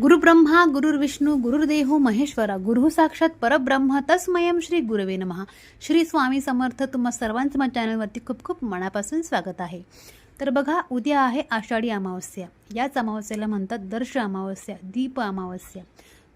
गुरुब्रह्मा गुरुर्विष्णू गुरुर्देहो महेश्वरा गुरु साक्षात परब्रह्म तस्मयम श्री गुरुवे नमः. श्री स्वामी समर्थ तुम्हा सर्वांचं माझ्या चॅनलवरती खूप खूप मनापासून स्वागत आहे. तर बघा उद्या आहे आषाढी अमावस्या. याच अमावस्याला म्हणतात दर्श अमावस्या दीप अमावस्या.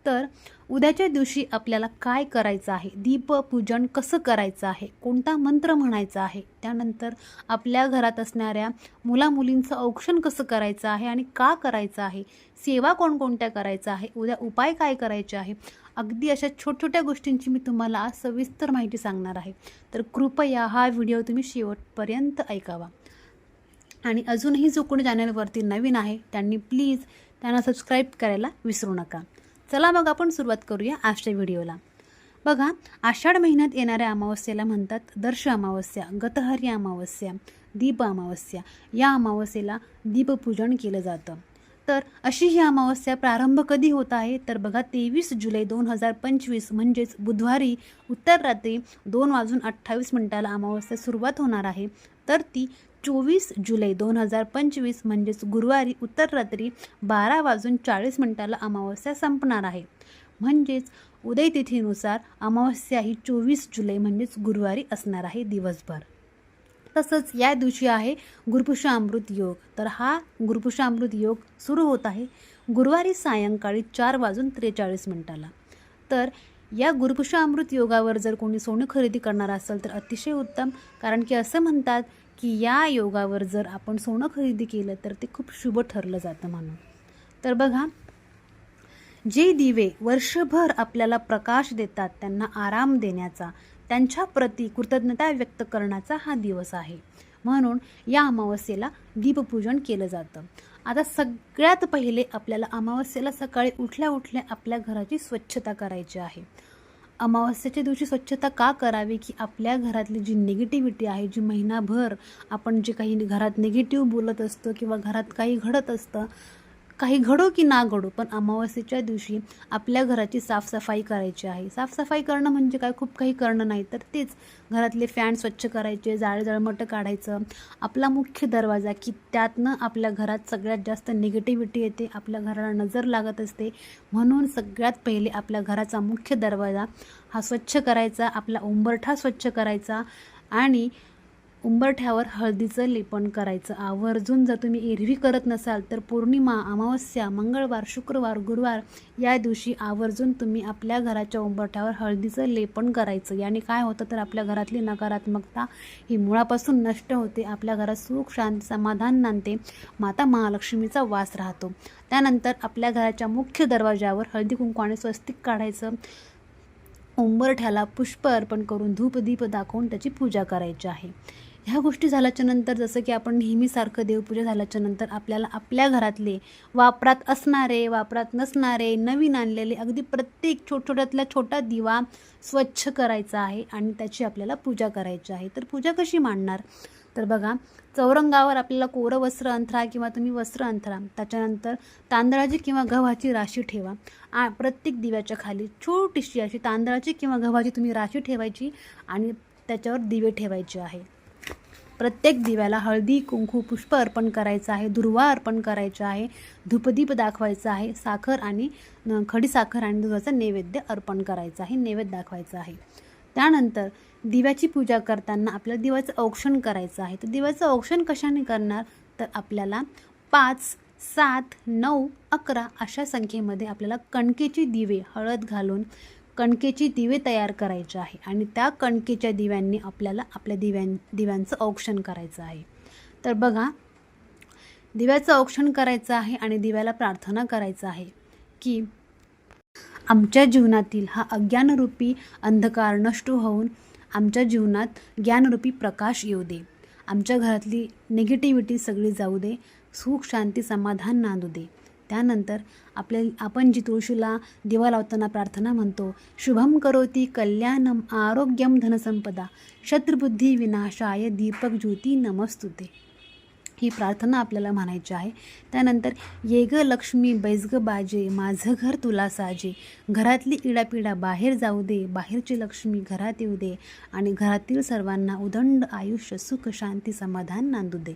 तर उद्याच्या दिवशी आपल्याला काय करायचं आहे? दीपपूजन कसं करायचं आहे? कोणता मंत्र म्हणायचा आहे? त्यानंतर आपल्या घरात असणाऱ्या मुलामुलींचं औक्षण कसं करायचं आहे आणि का करायचं आहे? सेवा कोणकोणत्या करायचं आहे? उद्या उपाय काय करायचे आहे? अगदी अशा छोट छोट्या गोष्टींची मी तुम्हाला आज सविस्तर माहिती सांगणार आहे. तर कृपया हा व्हिडिओ तुम्ही शेवटपर्यंत ऐकावा. आणि अजूनही जो कोणी चॅनलवरती नवीन आहे त्यांनी प्लीज त्यांना सबस्क्राईब करायला विसरू नका. चला मग आपण सुरुवात करूया आजच्या व्हिडिओला. बघा आषाढ महिन्यात येणाऱ्या अमावस्येला म्हणतात दर्श अमावस्या गतहरी अमावस्या दीप अमावस्या. या अमावस्येला दीपपूजन केलं जातं. तर अशी ही अमावस्या प्रारंभ कधी होत आहे? तर बघा तेवीस जुलै दोन हजार पंचवीस म्हणजेच बुधवारी उत्तर रात्री दोन वाजून अठ्ठावीस मिनिटाला अमावस्या सुरुवात होणार आहे. तर ती चोवीस जुलै दोन हजार पंचवीस म्हणजेच गुरुवारी उत्तर रात्री बारा वाजून चाळीस मिनिटाला अमावस्या संपणार आहे. म्हणजेच उदय तिथीनुसार अमावस्या ही चोवीस जुलै म्हणजेच गुरुवारी असणार आहे दिवसभर. तसंच या दिवशी आहे गुरुपुषामृत योग. तर हा गुरुपुषामृत योग सुरू होत आहे गुरुवारी सायंकाळी चार वाजून त्रेचाळीस मिनिटाला. तर या गुरुपुषामृत योगावर जर कोणी सोनं खरेदी करणार असेल तर अतिशय उत्तम कारण की असं म्हणतात की या योगावर जर आपण सोनं खरेदी केलं तर ते खूप शुभ ठरलं जातं म्हणून. तर बघा जे दिवे वर्षभर आपल्याला प्रकाश देतात त्यांना आराम देण्याचा त्यांच्या प्रती कृतज्ञता व्यक्त करण्याचा हा दिवस आहे. म्हणून या अमावस्येला दीपपूजन केलं जातं. आता सगळ्यात पहिले आपल्याला अमावस्येला सकाळी उठल्या उठल्या आपल्या घराची स्वच्छता करायची आहे. अमावस्याच्या दिवशी स्वच्छता का करावी? की आपल्या घरातली जी निगेटिव्हिटी आहे जी महिनाभर आपण जे काही घरात निगेटिव्ह बोलत असतो किंवा घरात काही घडत असतं काही घडो की ना घडो पण अमावस्येच्या दिवशी आपल्या घराची साफसफाई करायची आहे. साफसफाई करणं म्हणजे काय? खूप काही करणं नाही तर तेच. घरातले फॅन स्वच्छ करायचे जाळे जळमटं काढायचं. आपला मुख्य दरवाजा की त्यातनं आपल्या घरात सगळ्यात जास्त निगेटिव्हिटी येते आपल्या घराला नजर लागत असते. म्हणून सगळ्यात पहिले आपल्या घराचा मुख्य दरवाजा हा स्वच्छ करायचा आपला उंबरठा स्वच्छ करायचा आणि उंबरठ्यावर हळदीचं लेपन करायचं. आवर्जून जर तुम्ही एरवी करत नसाल तर पौर्णिमा अमावस्या मंगळवार शुक्रवार गुरुवार या दिवशी आवर्जून तुम्ही आपल्या घराच्या उंबरठ्यावर हळदीचं लेपन करायचं. याने काय होतं तर आपल्या घरातली नकारात्मकता ही मुळापासून नष्ट होते. आपल्या घरात सुख शांती समाधान नांदते. माता महालक्ष्मीचा वास राहतो. त्यानंतर आपल्या घराच्या मुख्य दरवाजावर हळदी कुंकवाने स्वस्तिक काढायचं. उंबरठ्याला पुष्प अर्पण करून धूपदीप दाखवून त्याची पूजा करायची आहे. ह्या गोष्टी झाल्याच्यानंतर जसं की आपण नेहमीसारखं देवपूजा झाल्याच्यानंतर आपल्याला आपल्या घरातले वापरात असणारे वापरात नसणारे नवीन आणलेले अगदी प्रत्येक छोट छोट्यातला छोटा दिवा स्वच्छ करायचा आहे आणि त्याची आपल्याला पूजा करायची आहे. तर पूजा कशी मांडणार? तर बघा चौरंगावर आपल्याला कोरं वस्त्र अंथरा किंवा तुम्ही वस्त्र अंथरा त्याच्यानंतर तांदळाची किंवा गव्हाची राशी ठेवा. आ प्रत्येक दिव्याच्या खाली छोटीशी अशी तांदळाची किंवा गव्हाची तुम्ही राशी ठेवायची आणि त्याच्यावर दिवे ठेवायचे आहे. प्रत्येक दिव्याला हळदी कुंकू पुष्प अर्पण करायचं आहे दुर्वा अर्पण करायचं आहे धूपदीप दाखवायचं आहे साखर आणि खडीसाखर आणि दुधाचा नैवेद्य अर्पण करायचं आहे नैवेद्य दाखवायचं आहे. त्यानंतर दिव्याची पूजा करताना आपल्याला दिव्याचं औक्षण करायचं आहे. तर दिव्याचं औक्षण कशाने करणार? तर आपल्याला पाच सात नऊ अकरा अशा संख्येमध्ये आपल्याला कणकेची दिवे हळद घालून कणकेची दिवे तयार करायचे आहे आणि त्या कणकेच्या दिव्यांनी आपल्याला आपल्या दिव्यां दिव्यांचं औक्षण करायचं आहे. तर बघा दिव्याचं औक्षण करायचं आहे आणि दिव्याला प्रार्थना करायचं आहे की आमच्या जीवनातील हा अज्ञानरूपी अंधकार नष्ट होऊन आमच्या जीवनात ज्ञानरूपी प्रकाश येऊ दे. आमच्या घरातली निगेटिव्हिटी सगळी जाऊ दे. सुख शांती समाधान नांदू दे. त्यानंतर आपल्या आपण जी तुळशीला दिवा लावताना प्रार्थना म्हणतो शुभम करोती कल्याणम आरोग्यम धनसंपदा शत्रुबुद्धी विनाशाय दीपक ज्योती नमस्तुते. ही प्रार्थना आपल्याला म्हणायची आहे. त्यानंतर ये ग लक्ष्मी बैजग बाजे माझं घर तुला साजे. घरातली इडापिडा बाहेर जाऊ दे बाहेरची लक्ष्मी घरात येऊ दे आणि घरातील सर्वांना उदंड आयुष्य सुख शांती समाधान नांदू दे.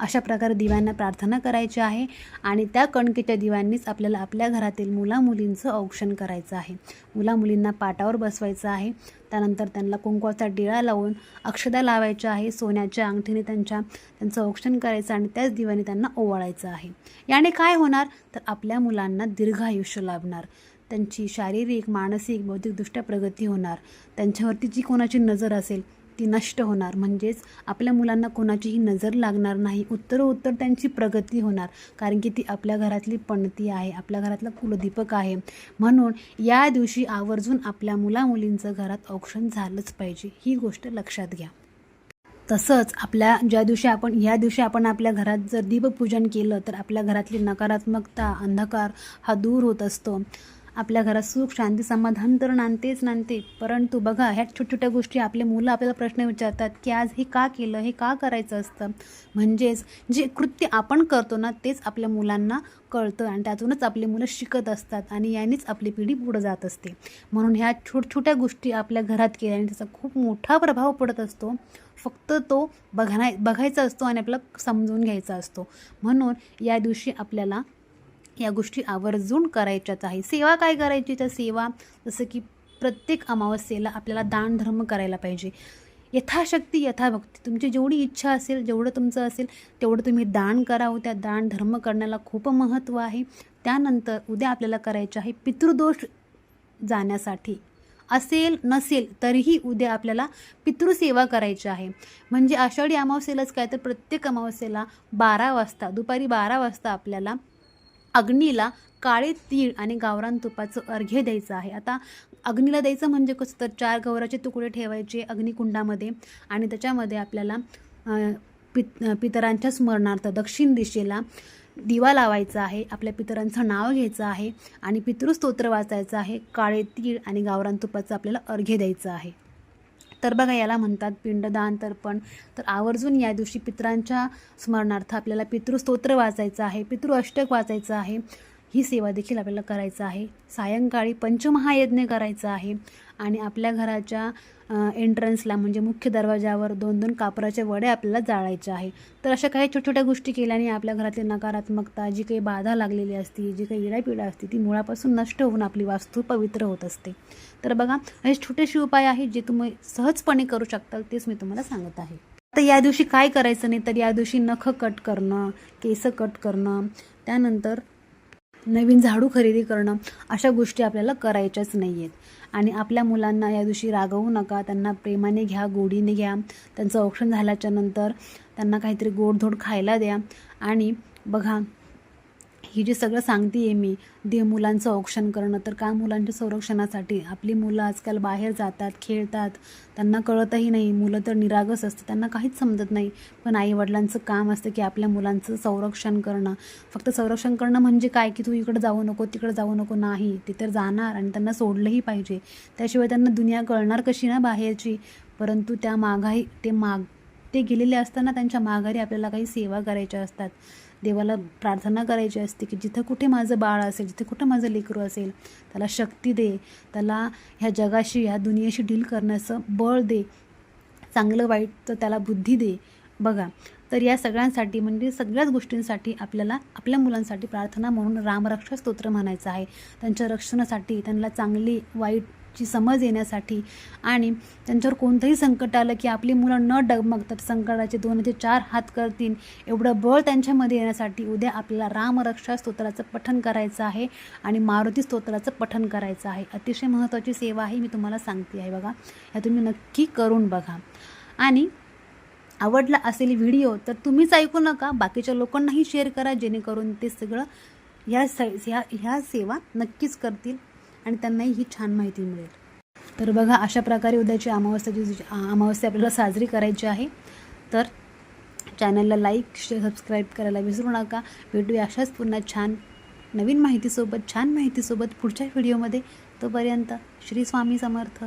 अशा प्रकारे दिव्यांना प्रार्थना करायची आहे आणि त्या कणकेच्या दिव्यांनीच आपल्याला आपल्या घरातील मुलामुलींचं औक्षण करायचं आहे. मुलामुलींना पाटावर बसवायचं आहे. त्यानंतर त्यांना कुंकवाचा डिळा लावून अक्षदा लावायच्या आहे. सोन्याच्या अंगठीने त्यांच्या त्यांचं औक्षण करायचं आणि त्याच दिव्याने त्यांना ओवाळायचं आहे. याने काय होणार? तर आपल्या मुलांना दीर्घ आयुष्य लाभणार. त्यांची शारीरिक मानसिक बौद्धिकदृष्ट्या प्रगती होणार. त्यांच्यावरती जी कोणाची नजर असेल ती नष्ट होणार. म्हणजेच आपल्या मुलांना कोणाचीही नजर लागणार नाही. उत्तरोत्तर त्यांची प्रगती होणार. कारण की ती आपल्या घरातली पणती आहे. आपल्या घरातला कुलदीपक आहे. म्हणून या दिवशी आवर्जून आपल्या मुलामुलींचं घरात औक्षण झालंच पाहिजे. ही गोष्ट लक्षात घ्या. तसंच आपल्या ज्या दिवशी आपण ह्या दिवशी आपण आपल्या घरात जर दीपपूजन केलं तर आपल्या घरातली नकारात्मकता अंधकार हा दूर होत असतो. आपल्या घरात सुख शांती समाधान तर नांदतेच नांदते परंतु बघा ह्या छोट्या छोट्या गोष्टी आपले मुलं आपल्याला प्रश्न विचारतात की आज हे का केलं हे का करायचं असतं? म्हणजेच जे कृत्य आपण करतो ना तेच आपल्या मुलांना कळतं आणि त्यातूनच आपली मुलं शिकत असतात आणि यानेच आपली पिढी पुढं जात असते. म्हणून ह्या छोट छोट्या गोष्टी आपल्या घरात केल्याने त्याचा खूप मोठा प्रभाव पडत असतो. फक्त तो बघाय बघायचा असतो आणि आपला समजून घ्यायचा असतो. म्हणून या दिवशी आपल्याला या गोष्टी आवर्जून करायच्याच आहे. सेवा काय करायची? तर सेवा जसं की प्रत्येक अमावस्येला आपल्याला दानधर्म करायला पाहिजे. यथाशक्ती यथाभक्ती. तुमची जेवढी इच्छा असेल जेवढं तुमचं असेल तेवढं तुम्ही दान करावं हो. त्या दान धर्म करण्याला खूप महत्त्व आहे. त्यानंतर उद्या आपल्याला करायचे आहे पितृदोष जाण्यासाठी. असेल नसेल तरीही उद्या आपल्याला पितृसेवा करायची आहे. म्हणजे आषाढी अमावस्येलाच काय? तर प्रत्येक अमावस्येला बारा वाजता दुपारी बारा वाजता आपल्याला अग्नीला काळे तीळ आणि गावरान तुपाचं अर्घ्य द्यायचं आहे. आता अग्नीला द्यायचं म्हणजे कसं? तर चार गौराचे तुकडे ठेवायचे अग्निकुंडामध्ये आणि त्याच्यामध्ये आपल्याला पित पितरांच्या स्मरणार्थ दक्षिण दिशेला दिवा लावायचा आहे. आपल्या पितरांचं नाव घ्यायचं आहे आणि पितृस्तोत्र वाचायचं आहे. काळे तीळ आणि गावरान तुपाचं आपल्याला अर्घ्य द्यायचं आहे. तर बघा याला म्हणतात पिंडदान तर्पण. तर आवर्जून या दिवशी पितरांच्या स्मरणार्थ आपल्याला पितृस्तोत्र वाचायचं आहे पितृ अष्टक वाचायचं आहे. ही सेवा देखील आपल्याला करायचं आहे. सायंकाळी पंचमहायज्ञ करायचं आहे. आणि आपल्या घराच्या एंट्रन्सला म्हणजे मुख्य दरवाजावर दोन दोन कापराचे वडे आपल्याला जाळायचे आहे. तर अशा काही छोट्या छोट्या गोष्टी केल्याने आपल्या घरातली नकारात्मकता जी काही बाधा लागलेली असती जी काही इडापिडा असते ती मुळापासून नष्ट होऊन आपली वास्तू पवित्र होत असते. तर बघा हे छोटेसे उपाय आहेत जे तुम्ही सहजपणे करू शकता तेच मी तुम्हाला सांगत आहे. तर या दिवशी काय करायचं नाही तर या दिवशी नख कट करणं केस कट करणं त्यानंतर नवीन झाडू खरेदी करणं अशा गोष्टी आपल्याला करायच्याच नाही आहेत आणि आपल्या मुलांना या दिवशी रागवू नका त्यांना प्रेमाने घ्या गोडीने घ्या. त्यांचं औक्षण झाल्याच्यानंतर त्यांना काहीतरी गोडधोड खायला द्या. आणि बघा ही जे सगळं सांगते आहे मी दे मुलांचं औक्षण करणं तर का मुलांच्या संरक्षणासाठी? आपली मुलं आजकाल बाहेर जातात खेळतात त्यांना कळतही नाही. मुलं तर निरागस असतं त्यांना काहीच समजत नाही. पण आईवडिलांचं काम असतं की आपल्या मुलांचं संरक्षण करणं. फक्त संरक्षण करणं म्हणजे काय? की तू इकडं जाऊ नको तिकडं जाऊ नको. नाही ते तर जाणार आणि त्यांना सोडलंही पाहिजे. त्याशिवाय त्यांना दुनिया कळणार कशी ना बाहेरची? परंतु त्या मागाही ते माग ते गेलेले असताना त्यांच्या माघारी आपल्याला काही सेवा करायच्या असतात. देवाला प्रार्थना करायची असते की जिथं कुठे माझं बाळ असेल जिथे कुठं माझं लेकरू असेल त्याला शक्ती दे. त्याला ह्या जगाशी ह्या दुनियेशी डील करण्याचं बळ दे. चांगलं वाईट तर त्याला बुद्धी दे. बघा तर या सगळ्यांसाठी म्हणजे सगळ्याच गोष्टींसाठी आपल्याला आपल्या मुलांसाठी प्रार्थना म्हणून रामरक्षा स्तोत्र म्हणायचं आहे. त्यांच्या रक्षणासाठी त्यांना चांगली वाईट ची समज येण्यासाठी आणि त्यांच्यावर कोणतंही संकट आलं की आपली मुलं न डगमगतात संकटाचे दोन ते चार हात करतील एवढं बळ त्यांच्यामध्ये येण्यासाठी उद्या आपल्याला रामरक्षा स्तोत्राचं पठन करायचं आहे आणि मारुती स्तोत्राचं पठन करायचं आहे. अतिशय महत्त्वाची सेवा आहे मी तुम्हाला सांगते आहे बघा. ह्या तुम्ही नक्की करून बघा. आणि आवडला असेल व्हिडिओ तर तुम्हीच ऐकू नका बाकीच्या लोकांनाही शेअर करा जेणेकरून ते सगळं ह्या स ह्या ह्या सेवा नक्कीच करतील. आणि त्यांनाही ही छान माहिती मिळेल. तर बघा अशा प्रकारे उद्याची अमावस्याची जी- अमावस्या आपल्याला साजरी करायची आहे तर चॅनलला लाईक शेअर सबस्क्राईब करायला विसरू नका. भेटूया अशाच पुन्हा छान नवीन माहितीसोबत छान माहितीसोबत पुढच्या व्हिडिओमध्ये. तोपर्यंत श्री स्वामी समर्थ.